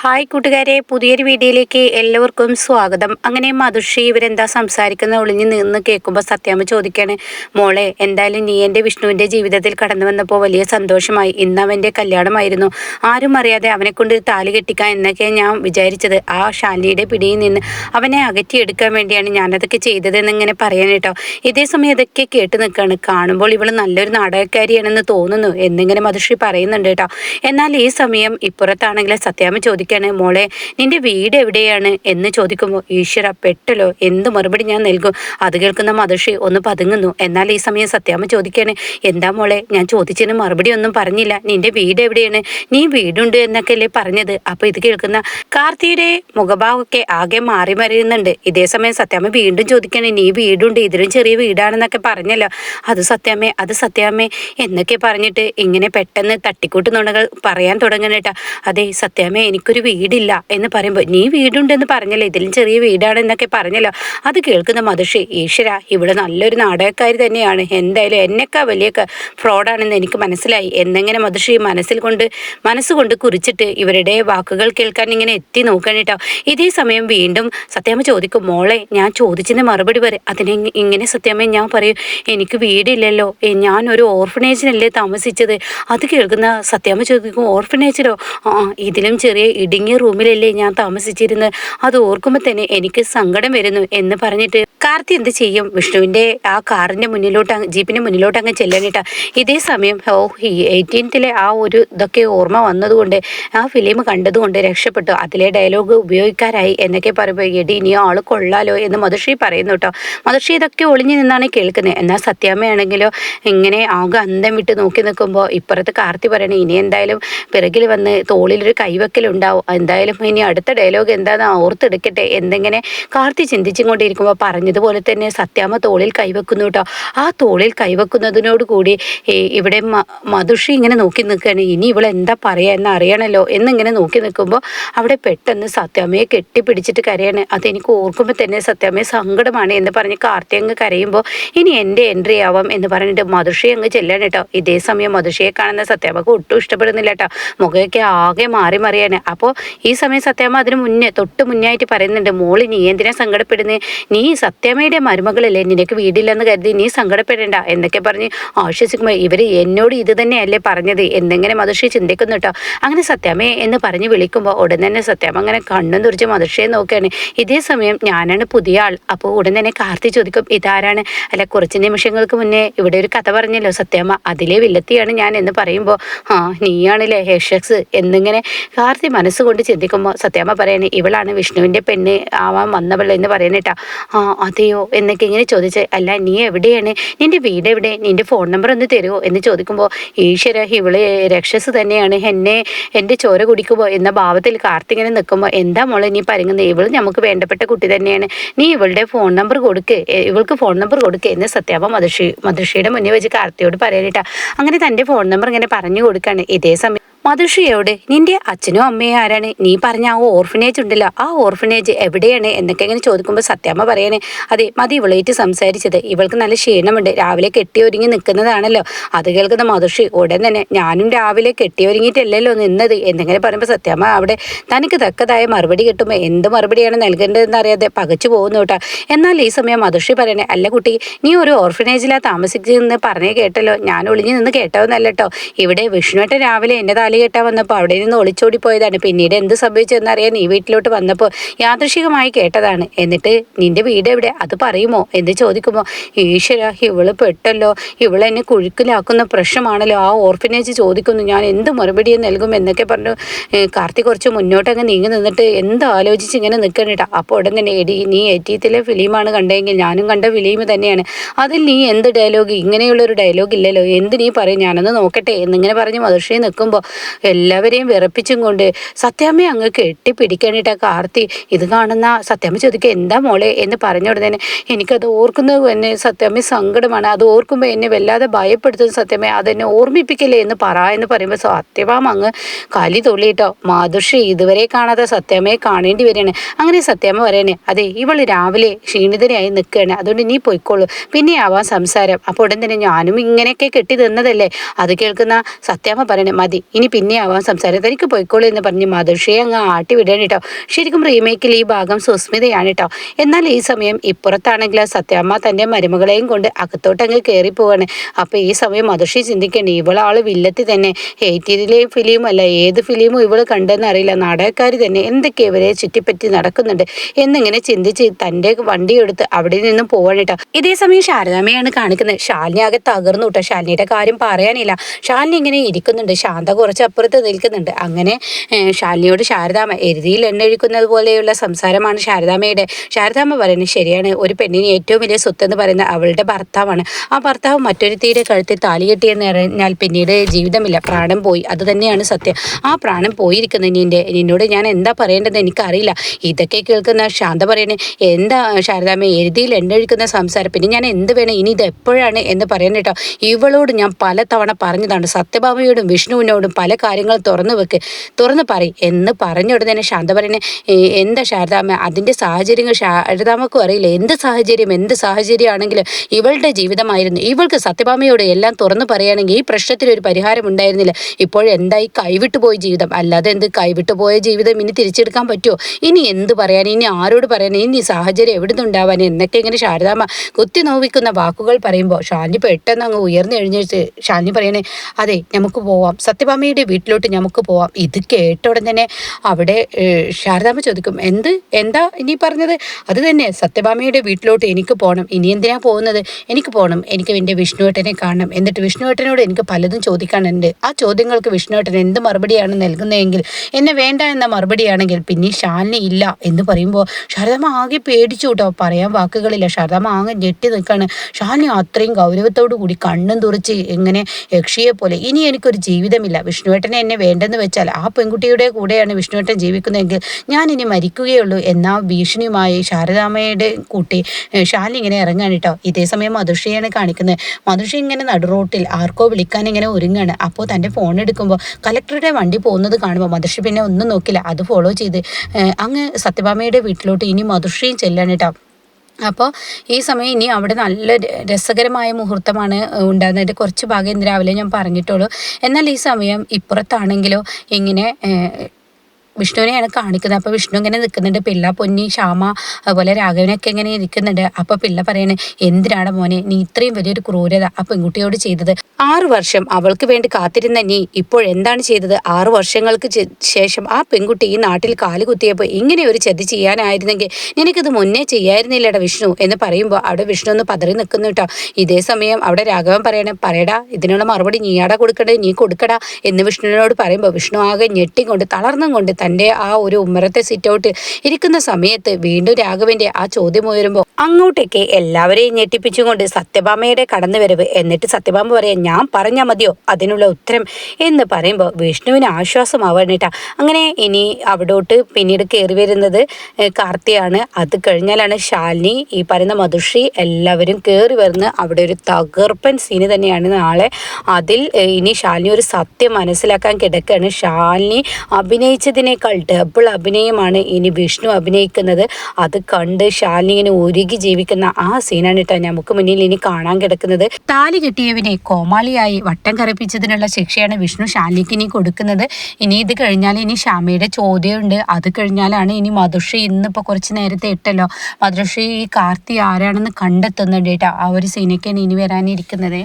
Hi കൂട്ടുകാരെ പുതിയൊരു വീഡിയോയിലേക്ക് എല്ലാവർക്കും സ്വാഗതം. അങ്ങനെ മധുഷി ഇവരെന്താ സംസാരിക്കുന്ന? ഒളിഞ്ഞ് നിന്ന് കേൾക്കുമ്പോൾ സത്യാമ്മ ചോദിക്കാണ് മോളെ എന്തായാലും നീ എന്റെ വിഷ്ണുവിന്റെ ജീവിതത്തിൽ കടന്നു വന്നപ്പോൾ വലിയ സന്തോഷമായി. ഇന്ന് അവന്റെ കല്യാണമായിരുന്നു. ആരും അറിയാതെ അവനെ കൊണ്ട് താലി കെട്ടിക്കാം എന്നൊക്കെ ഞാൻ വിചാരിച്ചത്. ആ ശാലിയുടെ പിടിയിൽ നിന്ന് അവനെ അകറ്റിയെടുക്കാൻ വേണ്ടിയാണ് ഞാനതൊക്കെ ചെയ്തതെന്ന് ഇങ്ങനെ പറയാൻ കേട്ടോ ഇതേ സമയം ഇതൊക്കെ കേട്ട് നിൽക്കുകയാണ് കാണുമ്പോൾ ഇവൾ നല്ലൊരു നാടകക്കാരിയാണെന്ന് തോന്നുന്നു എന്നിങ്ങനെ മധുഷി പറയുന്നുണ്ട് കേട്ടോ എന്നാൽ ഈ സമയം ഇപ്പുറത്താണെങ്കിൽ സത്യാമ്മ ചോദിക്കുകയാണ് മോളെ നിന്റെ വീട് എവിടെയാണ്? എന്ന് ചോദിക്കുമ്പോൾ ഈശ്വര പെട്ടല്ലോ എന്ത് മറുപടി ഞാൻ നൽകും? അത് കേൾക്കുന്ന മദർഷി ഒന്ന് പതുങ്ങുന്നു. എന്നാൽ ഈ സമയം സത്യാമ്മ ചോദിക്കുകയാണ് എന്താ മോളെ ഞാൻ ചോദിച്ചതിന് മറുപടി ഒന്നും പറഞ്ഞില്ല. നിന്റെ വീട് എവിടെയാണ്? നീ വീടുണ്ട് എന്നൊക്കെ അല്ലേ പറഞ്ഞത്. അപ്പൊ ഇത് കേൾക്കുന്ന കാർത്തിയുടെ മുഖഭാവമൊക്കെ ആകെ മാറി മറിയുന്നുണ്ട്. ഇതേ സമയം സത്യാമ്മ വീണ്ടും ചോദിക്കണേ നീ വീടുണ്ട് ഇതിലും ചെറിയ വീടാണെന്നൊക്കെ പറഞ്ഞല്ലോ. അത് സത്യാമ്മേ അത് സത്യാമ്മേ എന്നൊക്കെ പറഞ്ഞിട്ട് ഇങ്ങനെ പെട്ടെന്ന് തട്ടിക്കൂട്ട് നുണകൾ പറയാൻ തുടങ്ങണേട്ടാ അതെ സത്യാമ്മേ എനിക്കൊരു വീടില്ല എന്ന് പറയുമ്പോൾ നീ വീടുണ്ടെന്ന് പറഞ്ഞല്ലോ ഇതിലും ചെറിയ വീടാണ് എന്നൊക്കെ പറഞ്ഞല്ലോ. അത് കേൾക്കുന്ന മധുഷി ഈശ്വര ഇവിടെ നല്ലൊരു നാടകക്കാരി തന്നെയാണ്. എന്തായാലും എന്നെക്കാ വലിയ ഫ്രോഡാണെന്ന് എനിക്ക് മനസ്സിലായി. എന്നെങ്ങനെ മധുഷി മനസ്സിൽ കൊണ്ട് മനസ്സുകൊണ്ട് കുറിച്ചിട്ട് ഇവരുടെ വാക്കുകൾ കേൾക്കാൻ ഇങ്ങനെ എത്തി നോക്കണം കേട്ടോ. ഇതേ സമയം വീണ്ടും സത്യാമ്മ ചോദിക്കും മോളെ ഞാൻ ചോദിച്ചതിന് മറുപടി വരെ അതിനെ ഇങ്ങ- ഇങ്ങനെ സത്യാമ്മ ഞാൻ പറയും എനിക്ക് വീടില്ലല്ലോ. ഞാൻ ഒരു ഓർഫനേജിനല്ലേ താമസിച്ചത്? അത് കേൾക്കുന്ന സത്യാമ്മ ചോദിക്കും ഓർഫനേജിലോ? ആ ഇതിലും ചെറിയ ഇടുങ്ങിയ റൂമിലല്ലേ ഞാൻ താമസിച്ചിരുന്നത് അത് ഓർക്കുമ്പോൾ തന്നെ എനിക്ക് സങ്കടം വരുന്നു എന്ന് പറഞ്ഞിട്ട് കാർത്തി എന്ത് ചെയ്യും? വിഷ്ണുവിന്റെ ആ കാറിന്റെ മുന്നിലോട്ട് ജീപ്പിന്റെ മുന്നിലോട്ട് അങ്ങ് ചെല്ലാനിട്ട ഇതേ സമയം ഓ എയ്റ്റീൻത്തിലെ ആ ഒരു ഇതൊക്കെ ഓർമ്മ വന്നതുകൊണ്ട് ആ ഫിലിം കണ്ടതുകൊണ്ട് രക്ഷപ്പെട്ടു. അതിലെ ഡയലോഗ് ഉപയോഗിക്കാരായി എന്നൊക്കെ പറയുമ്പോൾ എടി ഇനി ആൾ കൊള്ളാലോ എന്ന് മധുശ്രീ പറയുന്നു കേട്ടോ. മധുശ്രീ ഇതൊക്കെ ഒളിഞ്ഞു നിന്നാണ് കേൾക്കുന്നത് എന്നാൽ സത്യാമ്മയാണെങ്കിലോ ഇങ്ങനെ ആകെ അന്തം വിട്ട് നോക്കി നിൽക്കുമ്പോൾ ഇപ്പുറത്ത് കാർത്തി പറയണേ ഇനി എന്തായാലും പിറകിൽ വന്ന് തോളിലൊരു കൈവക്കലുണ്ടാവും. എന്തായാലും ഇനി അടുത്ത ഡയലോഗ് എന്താണെന്ന് ഓർത്തെടുക്കട്ടെ. എന്തെങ്ങനെ കാർത്തി ചിന്തിച്ചും കൊണ്ടിരിക്കുമ്പോൾ പറഞ്ഞതുപോലെ തന്നെ സത്യാമ്മ തോളിൽ കൈവെക്കുന്നു കേട്ടോ. ആ തോളിൽ കൈവെക്കുന്നതിനോട് കൂടി ഇവിടെ മധുഷി ഇങ്ങനെ നോക്കി നിൽക്കുകയാണ്. ഇനി ഇവൾ എന്താ പറയുക എന്ന് അറിയണല്ലോ എന്നിങ്ങനെ നോക്കി നിൽക്കുമ്പോൾ അവിടെ പെട്ടെന്ന് സത്യാമ്മയെ കെട്ടിപ്പിടിച്ചിട്ട് കരയാണ്. അതെനിക്ക് ഓർക്കുമ്പോൾ തന്നെ സത്യാമ്മയെ സങ്കടമാണ് എന്ന് പറഞ്ഞ് കാർത്തി അങ്ങ് കരയുമ്പോൾ ഇനി എന്റെ എൻട്രി ആവാം എന്ന് പറഞ്ഞിട്ട് മധുഷി അങ്ങ് ചെല്ലാണ് കേട്ടോ. ഇതേ സമയം മധുഷിയെ കാണുന്ന സത്യാമ്മക്ക് ഒട്ടും ഇഷ്ടപ്പെടുന്നില്ല കേട്ടോ. മുഖമൊക്കെ ആകെ മാറി മറിയാണ്. അപ്പോൾ ഈ സമയം സത്യാമ്മ അതിന് മുന്നേ തൊട്ട് മുന്നേ ആയിട്ട് പറയുന്നുണ്ട് മോളി നീ എന്തിനാ സങ്കടപ്പെടുന്നത് നീ സത്യാമ്മയുടെ മരുമകളല്ലേ? നിനക്ക് വീടില്ലെന്ന് കരുതി നീ സങ്കടപ്പെടേണ്ട. എന്നൊക്കെ പറഞ്ഞ് ആശ്വസിക്കുമ്പോൾ ഇവർ എന്നോട് ഇത് തന്നെയല്ലേ പറഞ്ഞത്? എന്തെങ്കിലും മധുഷി ചിന്തിക്കുന്നു കേട്ടോ. അങ്ങനെ സത്യാമ്മയെ എന്ന് പറഞ്ഞ് വിളിക്കുമ്പോൾ ഉടൻ തന്നെ സത്യാമ്മ അങ്ങനെ കണ്ണും തുറിച്ച് മധുഷിയെ നോക്കുകയാണ്. ഇതേ സമയം ഞാനാണ് പുതിയ ആൾ അപ്പോൾ ഉടൻ തന്നെ കാർത്തി ചോദിക്കും ഇതാരാണ്? അല്ല കുറച്ച് നിമിഷങ്ങൾക്ക് മുന്നേ ഇവിടെ ഒരു കഥ പറഞ്ഞല്ലോ സത്യാമ്മ അതിലെ വില്ലത്തിയാണ് ഞാൻ എന്ന് പറയുമ്പോൾ ആ നീയാണല്ലേ ഹേഷക്സ് എന്നിങ്ങനെ കാർത്തി മനസ്സുകൊണ്ട് ചിന്തിക്കുമ്പോൾ സത്യാമ്മ പറയണേ ഇവളാണ് വിഷ്ണുവിന്റെ പെണ്ണ് ആവാൻ വന്നവൾ എന്ന് പറയണേട്ടാ ആ അതെയോ? എന്നൊക്കെ ഇങ്ങനെ ചോദിച്ച് അല്ല നീ എവിടെയാണ്? നിന്റെ വീട് എവിടെ? നിന്റെ ഫോൺ നമ്പർ ഒന്ന് തരുമോ എന്ന് ചോദിക്കുമ്പോൾ ഈശ്വര ഇവൾ രക്ഷസ് തന്നെയാണ്. എന്നെ എന്റെ ചോര കുടിക്കുമ്പോൾ എന്ന ഭാവത്തിൽ കാർത്തിങ്ങനെ നിൽക്കുമ്പോൾ എന്താ മോളെ നീ പറയുന്നത് ഇവൾ നമുക്ക് വേണ്ടപ്പെട്ട കുട്ടി തന്നെയാണ്. നീ ഇവളുടെ ഫോൺ നമ്പർ കൊടുക്ക്. ഇവൾക്ക് ഫോൺ നമ്പർ കൊടുക്ക്. എന്ന് സത്യാമ്മ മധുഷി മധുഷിയുടെ മുന്നിൽ വെച്ച് കാർത്തിയോട് പറയാനിട്ടാ അങ്ങനെ തന്റെ ഫോൺ നമ്പർ ഇങ്ങനെ പറഞ്ഞു കൊടുക്കുകയാണ് ഇതേ സമയം മധുഷിയോട് നിന്റെ അച്ഛനും അമ്മയും ആരാണ്? നീ പറഞ്ഞ ആ ഓർഫനേജ് ഉണ്ടല്ലോ. ആ ഓർഫനേജ് എവിടെയാണ്? എന്നൊക്കെ ഇങ്ങനെ ചോദിക്കുമ്പോൾ സത്യാമ്മ പറയണേ അതെ മതി ഇവളേറ്റ് സംസാരിച്ചത്. ഇവൾക്ക് നല്ല ക്ഷീണമുണ്ട്. രാവിലെ കെട്ടി ഒരുങ്ങി നിൽക്കുന്നതാണല്ലോ അത് കേൾക്കുന്ന മധുഷി ഉടൻ തന്നെ ഞാനും രാവിലെ കെട്ടി ഒരുങ്ങിയിട്ടല്ലല്ലോ നിന്നത് എന്നിങ്ങനെ പറയുമ്പോൾ സത്യാമ്മ അവിടെ തനിക്ക് തക്കതായ മറുപടി കിട്ടുമ്പോൾ എന്ത് മറുപടിയാണ് നൽകേണ്ടതെന്ന് അറിയാതെ പകച്ചു പോകുന്നു കേട്ടോ. എന്നാൽ ഈ സമയം മധുഷി പറയണേ അല്ല കുട്ടി നീ ഒരു ഓർഫനേജിലാണ് താമസിച്ചെന്ന് പറഞ്ഞേ കേട്ടല്ലോ. ഞാൻ ഒളിഞ്ഞു നിന്ന് കേട്ടതെന്നല്ല കേട്ടോ. ഇവിടെ വിഷ്ണുവേട്ടൻ രാവിലെ എന്റെ താലി കെട്ടാൻ വന്നപ്പോൾ അവിടെ നിന്ന് ഒളിച്ചോടി പോയതാണ് പിന്നീട് എന്ത് സംഭവിച്ചെന്നറിയാൻ ഈ വീട്ടിലോട്ട് വന്നപ്പോൾ യാദൃശികമായി കേട്ടതാണ്. എന്നിട്ട് നിന്റെ വീട് എവിടെ? അത് പറയുമോ എന്ന് ചോദിക്കുമോ ഈശ്വര ഇവൾ പെട്ടല്ലോ. ഇവളെന്നെ കുഴുക്കിലാക്കുന്ന പ്രശ്നമാണല്ലോ. ആ ഓർഫനേജ് ചോദിക്കുന്നു. ഞാൻ എന്ത് മറുപടി നൽകും? എന്നൊക്കെ പറഞ്ഞു. കാർത്തി കുറച്ച് മുന്നോട്ട് അങ്ങ് നീങ്ങി നിന്നിട്ട് എന്ത് ആലോചിച്ച് ഇങ്ങനെ നിൽക്കണിട്ടാ അപ്പോൾ ഉടൻ തന്നെ എടി നീ എറ്റീത്തിലെ ഫിലിമാണ് കണ്ടെങ്കിൽ ഞാനും കണ്ട ഫിലിം തന്നെയാണ്. അതിൽ നീ എന്ത് ഡയലോഗ്? ഇങ്ങനെയുള്ളൊരു ഡയലോഗ് ഇല്ലല്ലോ. എന്ത് നീ പറയും? ഞാനൊന്ന് നോക്കട്ടെ എന്നിങ്ങനെ പറഞ്ഞ് മധുഷയെ നിൽക്കുമ്പോൾ എല്ലാവരെയും വിറപ്പിച്ചും കൊണ്ട് സത്യാമ്മ അങ്ങ് കെട്ടിപ്പിടിക്കാനിട്ട കാർത്തി ഇത് കാണുന്ന സത്യാമ്മ ചോദിക്കുക എന്താ മോളെ? എന്ന് പറഞ്ഞ ഉടനെ എനിക്കത് ഓർക്കുന്നത് തന്നെ സത്യാമ്മ സങ്കടമാണ്. അത് ഓർക്കുമ്പോൾ എന്നെ വല്ലാതെ ഭയപ്പെടുത്തുന്ന സത്യമേ അതെന്നെ ഓർമ്മിപ്പിക്കില്ലേ എന്ന് പറ എന്ന് പറയുമ്പോൾ സത്യഭാമ അങ്ങ് കലി തുള്ളിയിട്ടോ മാധുഷി ഇതുവരെ കാണാതെ സത്യാമ്മയെ കാണേണ്ടി വരികയാണ്. അങ്ങനെ സത്യാമ്മ പറയണേ അതെ ഇവൾ രാവിലെ ക്ഷീണിതനായി നിൽക്കുകയാണ് അതുകൊണ്ട് നീ പോയിക്കോളൂ. പിന്നെ ആവാം സംസാരം. അപ്പോൾ ഉടൻ തന്നെ ഞാനും ഇങ്ങനെയൊക്കെ കെട്ടി തന്നതല്ലേ? അത് കേൾക്കുന്ന സത്യാമ്മ പറയണേ മതി ഇനി ഇനി പിന്നെ ആവാൻ സംസാരം തനിക്ക് പോയിക്കോളൂ എന്ന് പറഞ്ഞ് മധുഷയെ അങ്ങ് ആട്ടി വിടണം കേട്ടോ ശരിക്കും റീമേക്കിൽ ഈ ഭാഗം സുസ്മിതയാണ് കേട്ടോ എന്നാൽ ഈ സമയം ഇപ്പുറത്താണെങ്കിൽ സത്യാമ്മ തന്റെ മരുമകളെയും കൊണ്ട് അകത്തോട്ടങ്ങ് കയറി പോവാണ് അപ്പോൾ ഈ സമയം മധുഷി ചിന്തിക്കണേ ഇവളാൾ വില്ലത്തി തന്നെ. എയ്റ്റീരിലെ ഫിലിമല്ല ഏത് ഫിലിമും ഇവൾ കണ്ടെന്ന് അറിയില്ല. നാടകക്കാർ തന്നെ എന്തൊക്കെ ഇവരെ ചുറ്റിപ്പറ്റി നടക്കുന്നുണ്ട് എന്നിങ്ങനെ ചിന്തിച്ച് തന്റെ വണ്ടി എടുത്ത് അവിടെ നിന്നും പോവാണ് കേട്ടോ ഇതേ സമയം ശാരദാമ്മയാണ് കാണിക്കുന്നത്. ശാലിനി ആകെ തകർന്നു കേട്ടോ ശാലിനിയുടെ കാര്യം പറയാനില്ല. ശാലിനി ഇങ്ങനെ ഇരിക്കുന്നുണ്ട്. ശാന്ത കുറച്ച് അപ്പുറത്ത് നിൽക്കുന്നുണ്ട്. അങ്ങനെ ശാലിനിയോട് ശാരദാമ്മ എരുതിയിൽ എണ്ണൊഴിക്കുന്നത് പോലെയുള്ള സംസാരമാണ് ശാരദാമ്മയുടെ. ശാരദാമ്മ പറയുന്നത് ശരിയാണ്. ഒരു പെണ്ണിന് ഏറ്റവും വലിയ സ്വത്ത് എന്ന് പറയുന്ന അവളുടെ ഭർത്താവാണ്. ആ ഭർത്താവ് മറ്റൊരു തീരെ കഴുത്തിൽ താലി കെട്ടിയെന്ന് പറഞ്ഞാൽ പിന്നീട് ജീവിതമില്ല. പ്രാണം പോയി. അത് തന്നെയാണ് സത്യം. ആ പ്രാണം പോയിരിക്കുന്നത് നിന്റെ. നിന്നോട് ഞാൻ എന്താ പറയേണ്ടത് എനിക്കറിയില്ല. ഇതൊക്കെ കേൾക്കുന്ന ശാന്ത പറയണേ എന്താ ശാരദാമ്മ എഴുതിയിൽ എണ്ണൊഴിക്കുന്ന സംസാരം? പിന്നെ ഞാൻ എന്ത് വേണം? ഇനി ഇത് എപ്പോഴാണ്? എന്ന് പറയാൻ കേട്ടോ. ഇവളോട് ഞാൻ പല തവണ പറഞ്ഞതാണ്. സത്യഭാമയോടും വിഷ്ണുവിനോടും പല കാര്യങ്ങളും തുറന്നു വെക്ക്. തുറന്ന് പറയും. എന്ന് പറഞ്ഞു ഉടനെ ശാന്ത പറയണേ എന്താ ശാരദാമ്മ? അതിന്റെ സാഹചര്യങ്ങൾ ശാരദാമ്മക്കും അറിയില്ല. എന്ത് സാഹചര്യം എന്ത് സാഹചര്യമാണെങ്കിലും ഇവളുടെ ജീവിതമായിരുന്നു. ഇവൾക്ക് സത്യഭാമയോട് എല്ലാം തുറന്നു പറയുകയാണെങ്കിൽ ഈ പ്രശ്നത്തിൽ ഒരു പരിഹാരം ഉണ്ടായിരുന്നില്ല. ഇപ്പോഴെന്തായി കൈവിട്ടു പോയ ജീവിതം? അല്ലാതെ എന്ത് കൈവിട്ടു പോയ ജീവിതം ഇനി തിരിച്ചെടുക്കാൻ പറ്റുമോ ഇനി എന്ത് പറയാൻ ഇനി ആരോട് പറയാൻ ഇനി സാഹചര്യം എവിടെ നിന്നുണ്ടാവാൻ എന്നൊക്കെ ഇങ്ങനെ ശാരദാമ്മ കുത്തി നോവിക്കുന്ന വാക്കുകൾ പറയുമ്പോൾ ഷാലിനി പെട്ടെന്ന് അങ്ങ് ഉയർന്നു എഴുന്നേറ്റ് ഷാലിനി പറയണേ അതെ നമുക്ക് പോവാം. സത്യഭാമയുടെ വീട്ടിലോട്ട് നമുക്ക് പോവാം. ഇത് കേട്ട ഉടൻ തന്നെ അവിടെ ശാരദാമ്മ ചോദിക്കും എന്ത്? എന്താ ഇനി പറഞ്ഞത്? അത് തന്നെ സത്യഭാമയുടെ വീട്ടിലോട്ട് എനിക്ക് പോകണം ഇനി എന്തിനാ പോകുന്നത്? എനിക്ക് പോകണം എനിക്ക് എന്റെ വിഷ്ണുവേട്ടനെ കാണണം. എന്നിട്ട് വിഷ്ണുവേട്ടനോട് എനിക്ക് പലതും ചോദിക്കാനുണ്ട്. ആ ചോദ്യങ്ങൾക്ക് വിഷ്ണുവേട്ടൻ എന്ത് മറുപടിയാണ് നൽകുന്നതെങ്കിൽ എന്നെ വേണ്ട എന്ന മറുപടിയാണെങ്കിൽ പിന്നെ ശാലിനി ഇല്ല. എന്ന് പറയുമ്പോൾ ശാരദാമ്മ ആകെ പേടിച്ചു കേട്ടോ. പറയാൻ വാക്കുകളില്ല. ശാരദാമ്മ ആകെ ഞെട്ടി നിൽക്കുകയാണ് ശാലിനി അത്രയും ഗൗരവത്തോടു കൂടി കണ്ണും തുറച്ച് എങ്ങനെ യക്ഷിയെ പോലെ ഇനി എനിക്കൊരു ജീവിതമില്ല വിഷ്ണുവേട്ടനെ എന്നെ വേണ്ടെന്ന് വെച്ചാൽ ആ പെൺകുട്ടിയുടെ കൂടെയാണ് വിഷ്ണുവേട്ടൻ ജീവിക്കുന്നതെങ്കിൽ ഞാൻ ഇനി മരിക്കുകയുള്ളൂ എന്ന ഭീഷണിയുമായി ശാരദാമ്മയുടെ കൂട്ടി ഷാലി ഇങ്ങനെ ഇറങ്ങാണ് കേട്ടോ. ഇതേ സമയം മധുഷയാണ് കാണിക്കുന്നത്. മധുഷ ഇങ്ങനെ നടുറോട്ടിൽ ആർക്കോ വിളിക്കാൻ ഇങ്ങനെ ഒരുങ്ങാണ്. അപ്പോൾ തന്റെ ഫോൺ എടുക്കുമ്പോൾ കലക്ടറുടെ വണ്ടി പോകുന്നത് കാണുമ്പോൾ മധുഷ പിന്നെ ഒന്നും നോക്കില്ല. അത് ഫോളോ ചെയ്ത് അങ്ങ് സത്യഭാമയുടെ വീട്ടിലോട്ട് ഇനി മധുഷയും ചെല്ലാണ് കേട്ടോ. അപ്പോൾ ഈ സമയം ഇനി അവിടെ നല്ല രസകരമായ മുഹൂർത്തമാണ് ഉണ്ടാകുന്നത്. കുറച്ച് ഭാഗം ഇന്ന് രാവിലെ ഞാൻ പറഞ്ഞിട്ടുള്ളൂ. എന്നാൽ ഈ സമയം ഇപ്പുറത്താണെങ്കിലോ ഇങ്ങനെ വിഷ്ണുവിനെയാണ് കാണിക്കുന്നത്. അപ്പോൾ വിഷ്ണു ഇങ്ങനെ നിൽക്കുന്നുണ്ട്. പിള്ള പൊന്നി ക്ഷാമ അതുപോലെ രാഘവനൊക്കെ ഇങ്ങനെ ഇരിക്കുന്നുണ്ട്. അപ്പോൾ പിള്ള പറയണേ എന്തിനാണ് മോനെ നീ ഇത്രയും വലിയൊരു ക്രൂരത ആ പെൺകുട്ടിയോട് ചെയ്തത്? ആറു വർഷം അവൾക്ക് വേണ്ടി കാത്തിരുന്ന നീ ഇപ്പോൾ എന്താണ് ചെയ്തത്? ആറു വർഷങ്ങൾക്ക് ശേഷം ആ പെൺകുട്ടി ഈ നാട്ടിൽ കാൽ കുത്തിയപ്പോൾ ഇങ്ങനെ ഒരു ചതി ചെയ്യാനായിരുന്നെങ്കിൽ നിനക്കിത് മുന്നേ ചെയ്യായിരുന്നില്ലടാ വിഷ്ണു? എന്ന് പറയുമ്പോൾ അവിടെ വിഷ്ണു ഒന്ന് പതറി നിൽക്കുന്നു കേട്ടോ. ഇതേ സമയം അവിടെ രാഘവൻ പറയണം പറയടാ ഇതിനുള്ള മറുപടി നീയാടാ കൊടുക്കണ്ടേ? നീ കൊടുക്കടാ? എന്ന് വിഷ്ണുവിനോട് പറയുമ്പോൾ വിഷ്ണു ആകെ ഞെട്ടിക്കൊണ്ട് തളർന്നും കൊണ്ട് തന്റെ ആ ഒരു ഉമ്മറത്തെ സിറ്റൗട്ട് ഇരിക്കുന്ന സമയത്ത് വീണ്ടും രാഘവന്റെ ആ ചോദ്യം ഉയരുമ്പോൾ അങ്ങോട്ടേക്ക് എല്ലാവരെയും ഞെട്ടിപ്പിച്ചുകൊണ്ട് സത്യഭാമയുടെ കടന്നുവരവ് എന്നിട്ട് സത്യഭാമ പറയാൻ ഞാൻ പറഞ്ഞാൽ മതിയോ? അതിനുള്ള ഉത്തരം എന്ന് പറയുമ്പോൾ വിഷ്ണുവിന് ആശ്വാസമാവാനിട്ട. അങ്ങനെ ഇനി അവിടോട്ട് പിന്നീട് കയറി വരുന്നത് കാർത്തിയാണ്. അത് കഴിഞ്ഞാലാണ് ശാലിനി ഈ പറയുന്ന മധുഷി എല്ലാവരും കയറി വരുന്ന അവിടെ ഒരു തകർപ്പൻ സീന് തന്നെയാണ് നാളെ. അതിൽ ഇനി ശാലിനി ഒരു സത്യം മനസ്സിലാക്കാൻ കിടക്കുകയാണ് ശാലിനി അഭിനയിച്ചതിനേക്കാൾ ഡബിൾ അഭിനയമാണ് ഇനി വിഷ്ണു അഭിനയിക്കുന്നത്. അത് കണ്ട് ശാലിനി ഇങ്ങനെ ഒരുകി ജീവിക്കുന്ന ആ സീനാണ് കേട്ടോ നമുക്ക് മുന്നിൽ ഇനി കാണാൻ കിടക്കുന്നത്. താലി കെട്ടിയവനെ കോമാളിയായി വട്ടം കറപ്പിച്ചതിനുള്ള ശിക്ഷയാണ് വിഷ്ണു ശാലിനിക്ക് ഇനി കൊടുക്കുന്നത്. ഇനി ഇത് കഴിഞ്ഞാൽ ഇനി ശ്യാമയുടെ ചോദ്യമുണ്ട്. അത് കഴിഞ്ഞാലാണ് ഇനി മധുഷി ഇന്നിപ്പോൾ കുറച്ച് നേരത്തെ ഇട്ടല്ലോ. മധുഷി ഈ കാർത്തി ആരാണെന്ന് കണ്ടെത്തുന്നുണ്ട് കേട്ടോ ആ ഒരു സീനൊക്കെയാണ് ഇനി വരാനിരിക്കുന്നത്.